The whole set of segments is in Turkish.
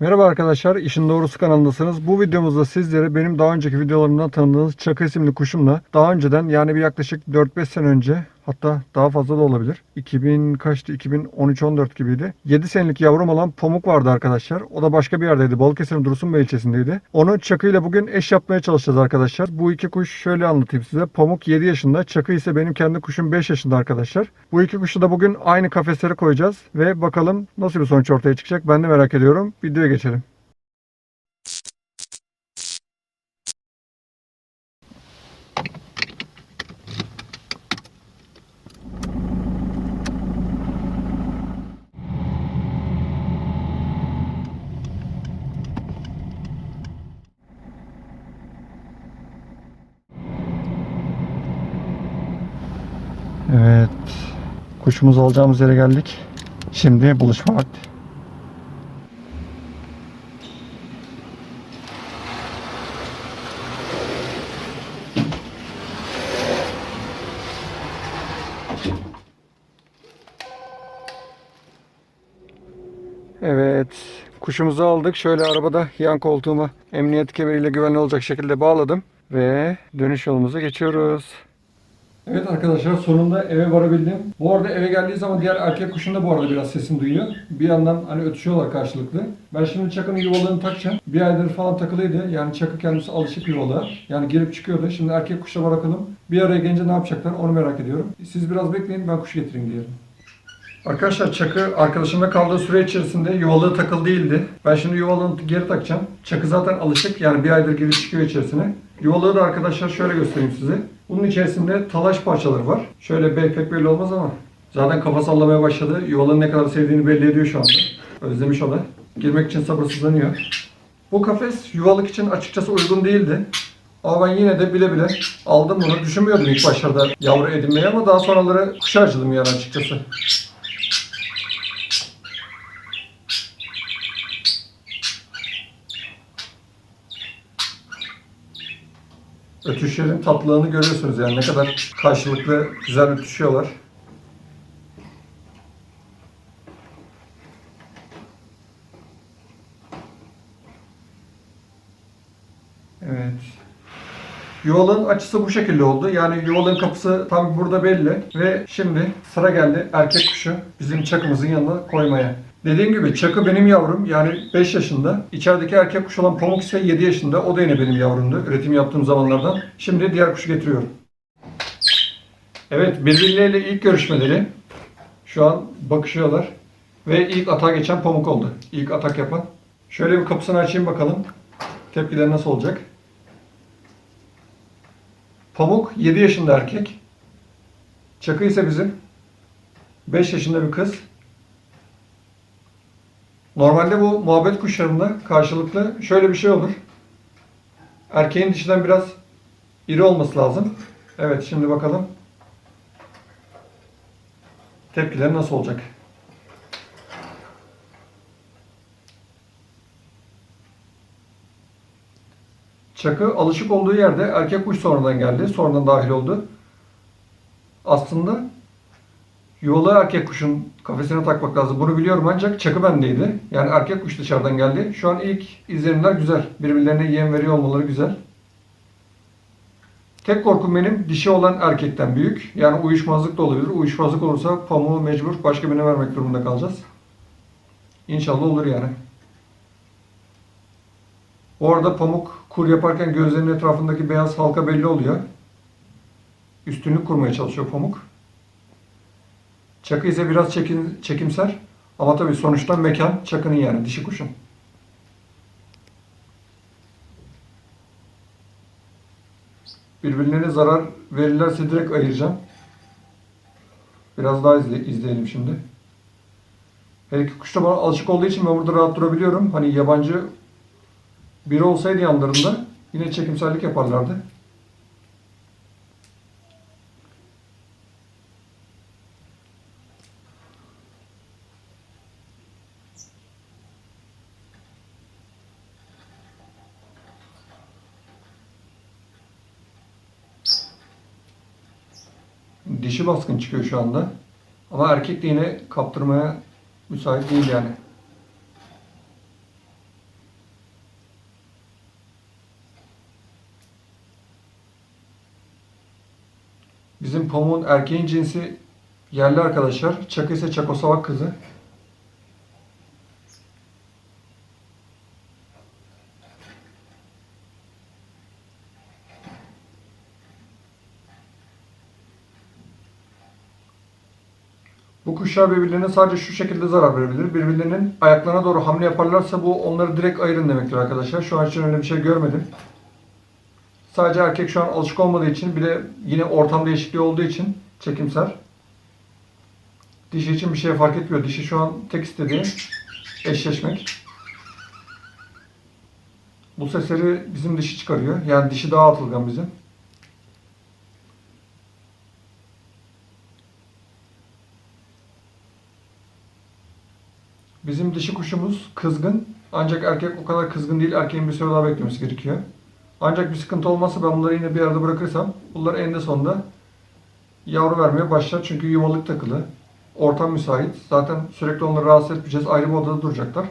Merhaba arkadaşlar, İşin Doğrusu kanalındasınız. Bu videomuzda sizlere benim daha önceki videolarımdan tanıdığınız Çakı isimli kuşumla daha önceden yani bir yaklaşık 4-5 sene önce hatta daha fazla da olabilir. 2000 kaçtı? 2013-14 gibiydi. 7 senelik yavrum olan Pamuk vardı arkadaşlar. O da başka bir yerdeydi. Balıkesir'in Dursunbey ilçesindeydi. Onu Çakı ile bugün eş yapmaya çalışacağız arkadaşlar. Bu iki kuş şöyle anlatayım size. Pamuk 7 yaşında, Çakı ise benim kendi kuşum 5 yaşında arkadaşlar. Bu iki kuşu da bugün aynı kafeslere koyacağız ve bakalım nasıl bir sonuç ortaya çıkacak ben de merak ediyorum. Videoya geçelim. Kuşumuzu alacağımız yere geldik. Şimdi buluşma vakti. Evet. Kuşumuzu aldık. Şöyle arabada yan koltuğuma emniyet kemeriyle güvenli olacak şekilde bağladım. Ve dönüş yolumuza geçiyoruz. Evet arkadaşlar sonunda eve varabildim. Bu arada eve geldiği zaman diğer erkek kuşun da bu arada biraz sesini duyuyor. Bir yandan hani ötüşüyorlar karşılıklı. Ben şimdi Çakı'nın yuvalarını takacağım. Bir aydır falan takılıydı. Yani Çakı kendisi alışık yuvalığa. Yani girip çıkıyordu. Şimdi erkek kuşla bırakalım. Bir araya gelince ne yapacaklar onu merak ediyorum. Siz biraz bekleyin ben kuş getireyim diyelim. Arkadaşlar Çakı arkadaşımla kaldığı süre içerisinde yuvalığı takıl değildi. Ben şimdi yuvalığını geri takacağım. Çakı zaten alışık yani bir aydır girip çıkıyor içerisine. Yuvalığı da arkadaşlar şöyle göstereyim size. Bunun içerisinde talaş parçaları var. Şöyle pek belli olmaz ama zaten kafa sallamaya başladı. Yuvalığını ne kadar sevdiğini belli ediyor şu anda. Özlemiş o da. Girmek için sabırsızlanıyor. Bu kafes yuvalık için açıkçası uygun değildi. Ama ben yine de bile bile aldım bunu. Düşünmüyordum ilk başlarda yavru edinmeyi ama daha sonraları kuşa acıdım yani açıkçası. Ötüşlerin tatlılığını görüyorsunuz yani ne kadar karşılıklı güzel ötüşüyorlar. Evet. Yuvalığın açısı bu şekilde oldu. Yani yuvalığın kapısı tam burada belli. Ve şimdi sıra geldi erkek kuşu bizim çakımızın yanına koymaya. Dediğim gibi çakı benim yavrum. Yani 5 yaşında. İçerideki erkek kuş olan Pamuk ise 7 yaşında. O da yine benim yavrumdu. Üretim yaptığım zamanlardan. Şimdi diğer kuşu getiriyorum. Evet birbirleriyle ilk görüşmeleri. Şu an bakışıyorlar. Ve ilk atağa geçen Pamuk oldu. İlk atak yapan. Şöyle bir kapısını açayım bakalım. Tepkileri nasıl olacak? Pamuk 7 yaşında erkek. Çakı ise bizim 5 yaşında bir kız. Normalde bu muhabbet kuşlarında karşılıklı şöyle bir şey olur. Erkeğin dişiden biraz iri olması lazım. Evet şimdi bakalım. Tepkileri nasıl olacak? Çakı alışık olduğu yerde erkek kuş sonradan geldi. Sonradan dahil oldu. Aslında yuvalı erkek kuşun kafesine takmak lazım. Bunu biliyorum ancak çakı bendeydi. Yani erkek kuş dışarıdan geldi. Şu an ilk izlenimler güzel. Birbirlerine yem veriyor olmaları güzel. Tek korkum benim dişi olan erkekten büyük. Yani uyuşmazlık da olabilir. Uyuşmazlık olursa pamuğu mecbur başka birine vermek durumunda kalacağız. İnşallah olur yani. Bu arada pamuk kur yaparken gözlerinin etrafındaki beyaz halka belli oluyor. Üstünlük kurmaya çalışıyor pamuk. Çakı ise biraz çekin, çekimser. Ama tabii sonuçta mekan çakının yani dişi kuşun. Birbirlerine zarar verirlerse direkt ayıracağım. Biraz daha izle, izleyelim şimdi. Her iki kuş da bana alışık olduğu için ben burada rahat durabiliyorum. Hani yabancı biri olsaydı yanlarında yine çekimsellik yaparlardı. dişi baskın çıkıyor şu anda. Ama erkek de yine kaptırmaya müsait değil yani. Bizim pamuğun erkeğin cinsi yerli arkadaşlar. Çakı ise Çakoslovak kızı. Kuşlar birbirlerine sadece şu şekilde zarar verebilir. Birbirlerinin ayaklarına doğru hamle yaparlarsa bu onları direkt ayırın demektir arkadaşlar. Şu an için öyle bir şey görmedim. Sadece erkek şu an alışık olmadığı için bir de yine ortam değişikliği olduğu için çekimser. Dişi için bir şey fark etmiyor. Dişi şu an tek istediği eşleşmek. Bu sesleri bizim dişi çıkarıyor. Yani dişi daha atılgan bizim. Bizim dişi kuşumuz kızgın. Ancak erkek o kadar kızgın değil. Erkeğin bir süre daha beklemesi gerekiyor. Ancak bir sıkıntı olmazsa ben bunları yine bir arada bırakırsam bunlar eninde sonunda yavru vermeye başlar. Çünkü yuvalık takılı. Ortam müsait. Zaten sürekli onları rahatsız etmeyeceğiz. Ayrı bir odada duracaklar.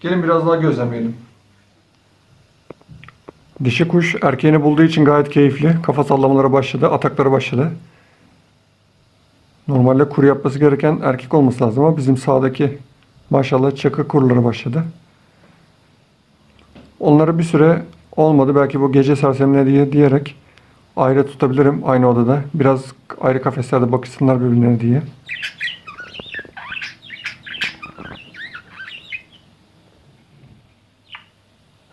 Gelin biraz daha gözlemleyelim. Dişi kuş erkeğini bulduğu için gayet keyifli. Kafa sallamalara başladı. Ataklara başladı. Normalde kuru yapması gereken erkek olması lazım ama bizim sağdaki maşallah çakı kuruları başladı. Onları bir süre olmadı. Belki bu gece sersemine diye diyerek ayrı tutabilirim aynı odada. Biraz ayrı kafeslerde bakışsınlar birbirlerine diye.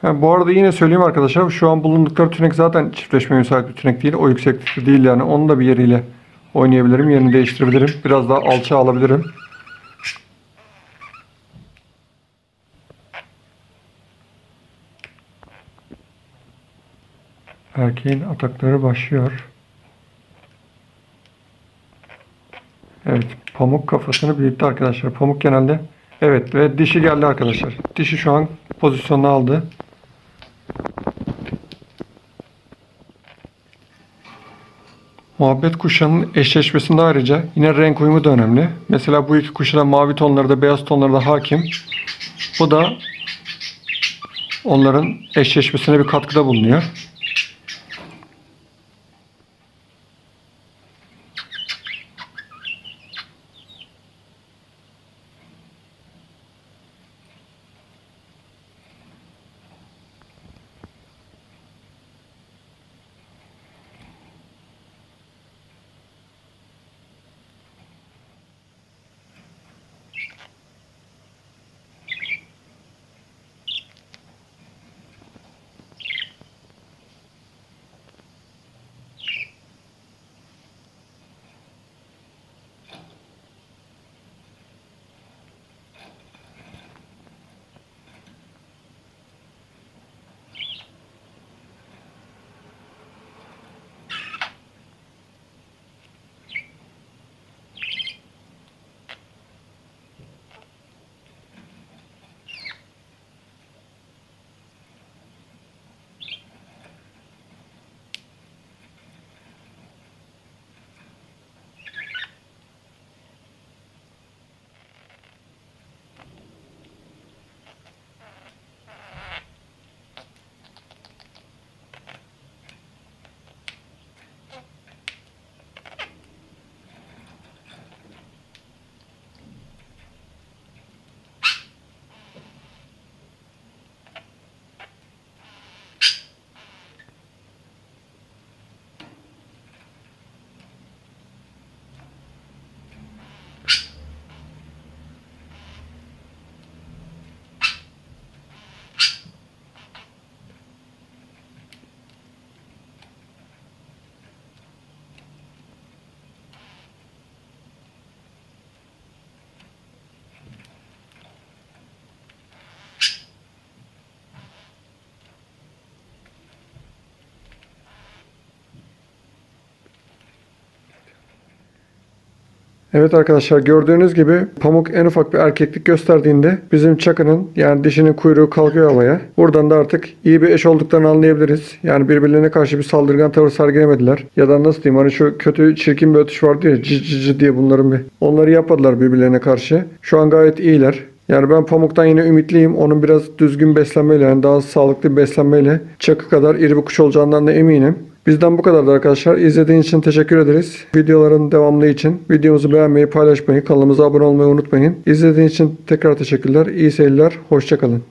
Ha, bu arada yine söyleyeyim arkadaşlar. Şu an bulundukları tünek zaten çiftleşmeye müsait bir tünek değil. O yükseklikte değil yani. Onu da bir yeriyle oynayabilirim. Yerini değiştirebilirim. Biraz daha alçağa alabilirim. Erkeğin atakları başlıyor. Evet, pamuk kafasını büyüttü arkadaşlar. Pamuk genelde Evet ve dişi geldi arkadaşlar. Dişi şu an pozisyonunu aldı. Muhabbet kuşlarının eşleşmesinde ayrıca yine renk uyumu da önemli. Mesela bu iki kuşa da mavi tonları da beyaz tonları da hakim. Bu da onların eşleşmesine bir katkıda bulunuyor. Evet arkadaşlar gördüğünüz gibi pamuk en ufak bir erkeklik gösterdiğinde bizim çakının yani dişinin kuyruğu kalkıyor havaya. Buradan da artık iyi bir eş olduklarını anlayabiliriz. Yani birbirlerine karşı bir saldırgan tavır sergilemediler. Ya da nasıl diyeyim hani şu kötü çirkin bir ötüş vardı ya cı cı diye bunların bir. Onları yapmadılar birbirlerine karşı. Şu an gayet iyiler. Yani ben pamuktan yine ümitliyim. Onun biraz düzgün beslenmeyle yani daha sağlıklı bir beslenmeyle çakı kadar iri bir kuş olacağından da eminim. Bizden bu kadardı arkadaşlar. İzlediğiniz için teşekkür ederiz. Videoların devamlı için videomuzu beğenmeyi, paylaşmayı, kanalımıza abone olmayı unutmayın. İzlediğiniz için tekrar teşekkürler. İyi seyirler. Hoşçakalın.